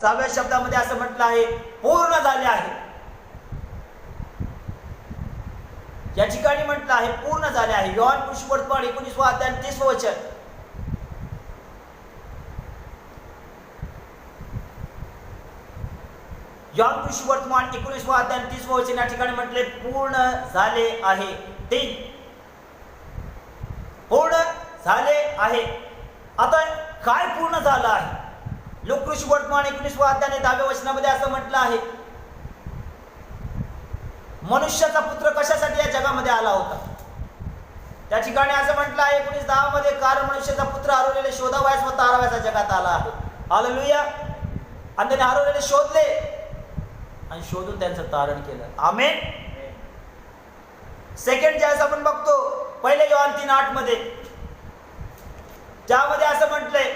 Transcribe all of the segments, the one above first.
सहाव्या शब्दामध्ये असं म्हटलं आहे पूर्ण झाले आहे. या ठिकाणी म्हटलं आहे पूर्ण झाले आहे. योहान पुष्पवर्तमान एकोणीस अध्याय तीस वचन. यॉन पुष्पवर्तमान एकोणीस अध्याय तीस वचन या ठिकाणी म्हटले पूर्ण झाले आहे. तीन. पूर्ण झाले आहे. आता काय पूर्ण झालं आहे? लोककृषी वर्तमान एकोणीसवा अध्याने दहाव्या वचनामध्ये असं म्हटलं आहे. मनुष्याचा पुत्र कशासाठी या जगामध्ये आला होता? त्या ठिकाणी असं म्हटलं आहे एकोणीस दहा मध्ये कारण मनुष्याचा पुत्र हरवलेले शोधावयास व तारावयाचा जगात आला आहे. हालेलुया आणि त्याने हरवलेले शोधले आणि शोधून त्यांचं तारण केलं. आमेन सेकंड ज्यावेळेस आपण बघतो पहिले योहान तीन आठमध्ये त्यामध्ये असं म्हटलंय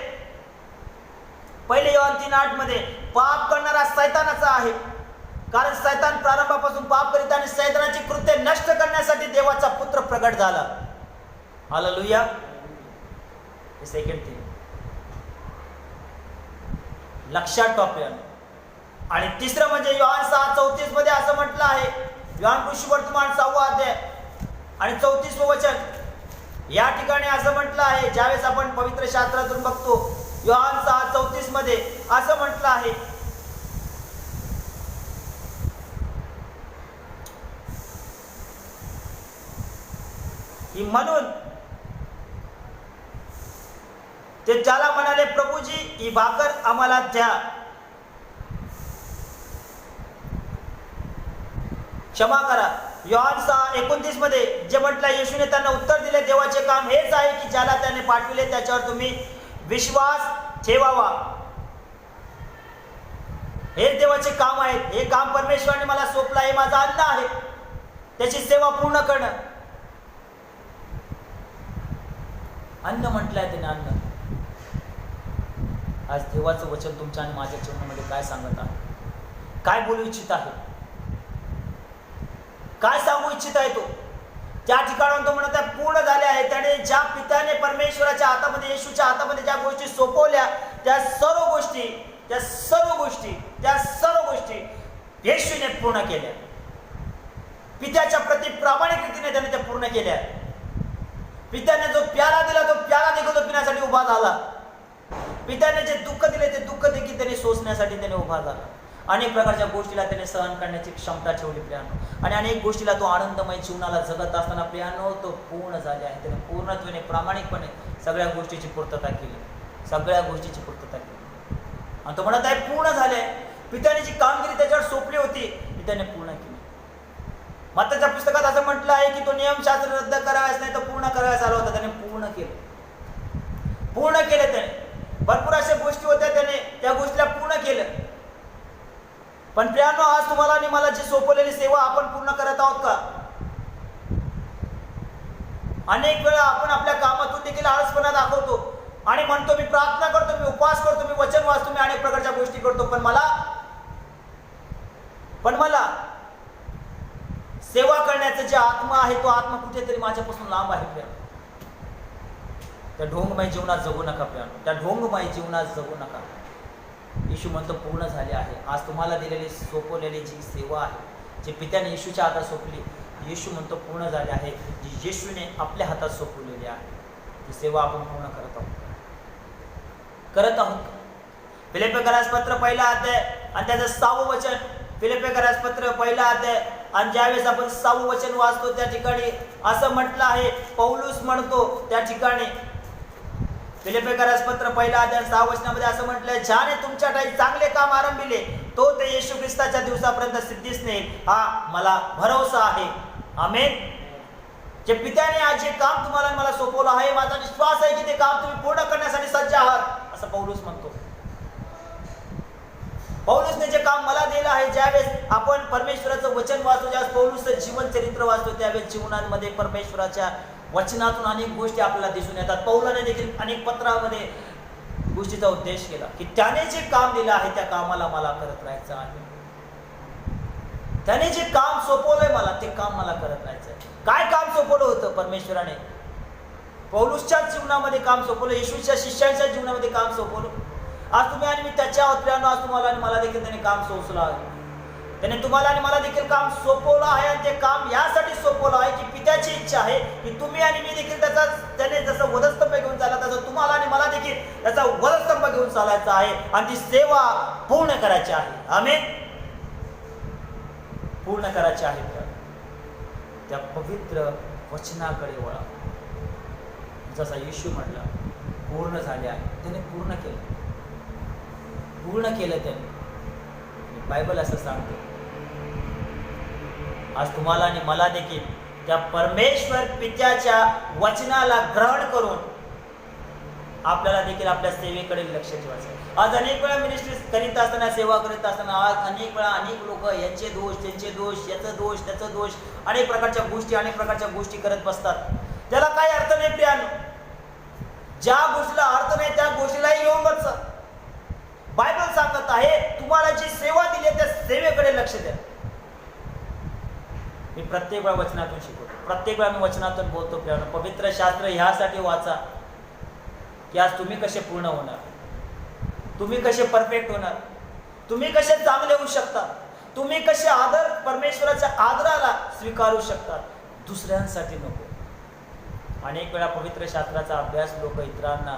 पहिले योन तीन आठमध्ये पाप करणारा सैतानाचा आहे. कारण सैतान प्रारंभापासून पाप करीत आणि सैतानाची कृत्य नष्ट करण्यासाठी देवाचा पुत्र प्रगट झाला. आला लुया सेकंड थिंग लक्षात टॉपिक आणि तिसरं म्हणजे योहान सहा चौतीसमध्ये असं म्हटलं आहे. योहान कृषी वर्तमान सहावा अध्याय आणि चौतीस वचन. या ठिकाणी असं म्हटलं आहे. ज्यावेळेस आपण पवित्र शास्त्रातून बघतो मध्ये असं म्हटलं आहे. म्हणून ते ज्याला म्हणाले प्रभूजी ही भाकर आम्हाला द्या. क्षमा करा. योहान सहा एकोणतीसमध्ये जे म्हटलं येशूने त्यांना उत्तर दिले देवाचे काम हेच आहे की ज्याला त्याने पाठविले त्याच्यावर तुम्ही विश्वास ठेवावा. हे देवाचे काम आहेत हे काम परमेश्वराने मला सोपलं आहे माझा अन्न आहे. त्याची सेवा पूर्ण करणं. अन्न म्हटलंय त्याने अन्न. आज देवाचं वचन तुमच्या आणि माझ्या जीवनामध्ये काय सांगत आहे? काय बोलू इच्छित आहे? काय सांगू इच्छित आहे तो? त्या ठिकाणाहून तो म्हणत आहे पूर्ण झाले आहे. त्याने ज्या पित्याने परमेश्वराच्या हातामध्ये येशूच्या हातामध्ये ज्या गोष्टी सोपवल्या त्या सर्व गोष्टी त्या सर्व गोष्टी त्या सर्व गोष्टी येशूने पूर्ण केल्या. पित्याच्या प्रति प्रामाणिक रीतीने त्याने त्या पूर्ण केल्या. पित्याने जो प्याला दिला तो प्याला देखील तो पिण्यासाठी उभा झाला. पित्याने जे दुःख दिले ते दुःख देखील त्याने सोसण्यासाठी त्याने उभा झाला. अनेक प्रकारच्या गोष्टीला त्याने सहन करण्याची क्षमता ठेवली प्रियानो. आणि अनेक गोष्टीला तो आनंदमय जीवनाला जगत असताना प्रियानो तो पूर्ण झाले आहे. त्याने पूर्णत्वाने प्रामाणिकपणे सगळ्या गोष्टीची पूर्तता केली. सगळ्या गोष्टीची पूर्तता केली. आणि तो म्हणत आहे पूर्ण झाले पित्याने जी कामगिरी त्याच्यावर सोपली होती पित्याने पूर्ण केली. माताच्या पुस्तकात असं म्हटलं आहे की तो नियमशास्त्र रद्द करावायच नाही तर पूर्ण करावायच आला होता त्याने पूर्ण केलं. पूर्ण केलं त्याने. भरपूर अशा गोष्टी होत्या त्याने त्या गोष्टीला पूर्ण केलं. पण प्रियानो आज तुम्हाला आणि मला जी सोपवलेली सेवा आपण पूर्ण करत आहोत का? अनेक वेळा आपण आपल्या कामातून देखील आळसपणा दाखवतो आणि म्हणतो मी प्रार्थना करतो. मी उपवास करतो मी वचन वाचतो मी अनेक प्रकारच्या गोष्टी करतो पण मला पण मला सेवा करण्याचा जे आत्मा आहे तो आत्मा कुठेतरी माझ्यापासून लांब आहे प्रिया. त्या ढोंगमय जीवनात जगू नका प्रियानो त्या ढोंगमय जीवनात जगू नका. येशू म्हणतो पूर्ण झाले आहे. आज तुम्हाला दिलेली सोपवलेली जी सेवा आहे जी पित्याने येशूच्या हातात सोपली येशू म्हणतो पूर्ण झाले आहे. जी येशूने आपल्या हातात सोपवलेली आहे ती सेवा आपण पूर्ण करत आहोत. करत आहोत. फिलिपेकरास पत्र पहिला अध्याय आणि त्याचं सहावं वचन. फिलिपेकरास पत्र पहिला अध्याय आणि ज्यावेळेस आपण सहावं वचन वाचतो त्या ठिकाणी असं म्हटलं आहे पौलूस म्हणतो त्या ठिकाणी. फिलिपेकरास पत्र पहिला अध्याय सहा वचनामध्ये असं म्हटलंय ज्याने तुमच्या ठाई चांगले काम आरंभिले तो ते येशू ख्रिस्ताच्या दिवसापर्यंत सिद्धीच नेईल. हा मला भरोसा आहे. आमेन. जे पित्याने आज जे काम तुम्हाला मला सोपवलं आहे माझा विश्वास आहे की ते काम तुम्ही पूर्ण करण्यासाठी सज्ज आहात. असं पौलूस म्हणतो. पौलूसने जे काम मला दिलं आहे ज्यावेळेस आपण परमेश्वराचं वचन वाचतो ज्यावेळेस पौलूसचं जीवन चरित्र वाचतो त्यावेळेस जीवनामध्ये परमेश्वराच्या वचनातून अनेक गोष्टी आपल्याला दिसून येतात. पौलाने देखील अनेक पत्रामध्ये गोष्टीचा उद्देश केला की त्याने जे काम दिलं आहे त्या कामाला मला करत राहायचं आहे. त्याने जे काम सोपवलंय मला ते काम मला करत राहायचं काय काम सोपवलं होतं परमेश्वराने? पौलुसच्या जीवनामध्ये काम सोपवलं येशूच्या शिष्यांच्या जीवनामध्ये काम सोपवलं. आज तुम्ही आणि मी त्याच्या अवतऱ्यानं आज तुम्हाला आणि मला देखील त्याने काम सोसलं आहे. त्याने तुम्हाला आणि मला देखील काम सोपवलं आहे आणि ते काम यासाठी सोपवलं आहे की पित्याची इच्छा आहे की तुम्ही आणि मी देखील त्याचा त्याने जसं वधस्तंभ घेऊन चालला तसं तुम्हाला आणि मला देखील त्याचा वधस्तंभ घेऊन चालायचा आहे आणि ती सेवा पूर्ण करायची आहे. आम्ही पूर्ण करायची आहे. त्या पवित्र वचनाकडे वळा. जसा येशू म्हटला पूर्ण झाले आहे. त्याने पूर्ण केलं. पूर्ण केलं त्याने. बायबल असं सांगतो. आज तुम्हाला आणि मला देखील त्या परमेश्वर पित्याच्या वचनाला ग्रहण करून आपल्याला देखील आपल्या सेवेकडे लक्ष ठेवायचं आज अनेक वेळा मिनिस्ट्री करीत असताना सेवा करीत असताना आज अनेक वेळा अनेक लोक यांचे दोष त्यांचे दोष याचा दोष त्याचा दोष अनेक प्रकारच्या गोष्टी अनेक प्रकारच्या गोष्टी करत बसतात. त्याला काही अर्थ नाही प्रियानो ज्या गोष्टीला अर्थ नाही त्या गोष्टीलाही येऊनच बस. बायबल सांगत आहे तुम्हाला जी सेवा दिली त्या सेवेकडे लक्ष द्या. मी प्रत्येक वेळा वचनातून शिकवतो. प्रत्येक वेळा मी वचनातून बोलतो प्रियानो पवित्र शास्त्र ह्यासाठी वाचा की आज तुम्ही कसे पूर्ण होणार? तुम्ही कसे परफेक्ट होणार? तुम्ही कसे चांगले होऊ शकता? तुम्ही कसे आदर परमेश्वराच्या आदराला स्वीकारू शकता? दुसऱ्यांसाठी नको. अनेक वेळा पवित्र शास्त्राचा अभ्यास लोक इतरांना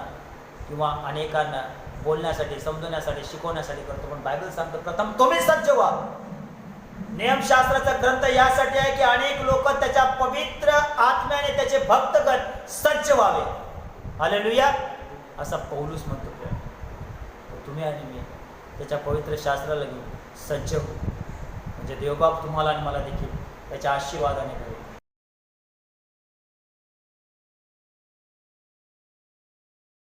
किंवा अनेकांना बोलण्यासाठी समजवण्यासाठी शिकवण्यासाठी करतो. पण बायबल सांगतो प्रथम तुम्ही सज्ज व्हा. नियमशास्त्राचा ग्रंथ यासाठी आहे की अनेक लोक त्याच्या पवित्र आत्म्याने त्याचे भक्तगण सज्ज व्हावे. हालेलुया. असा पौलूस म्हणतो तुम्ही आणि मी त्याच्या पवित्र शास्त्राला घेऊन सज्ज हो म्हणजे देवबाब तुम्हाला आणि मला देखील त्याच्या आशीर्वादाने घेऊ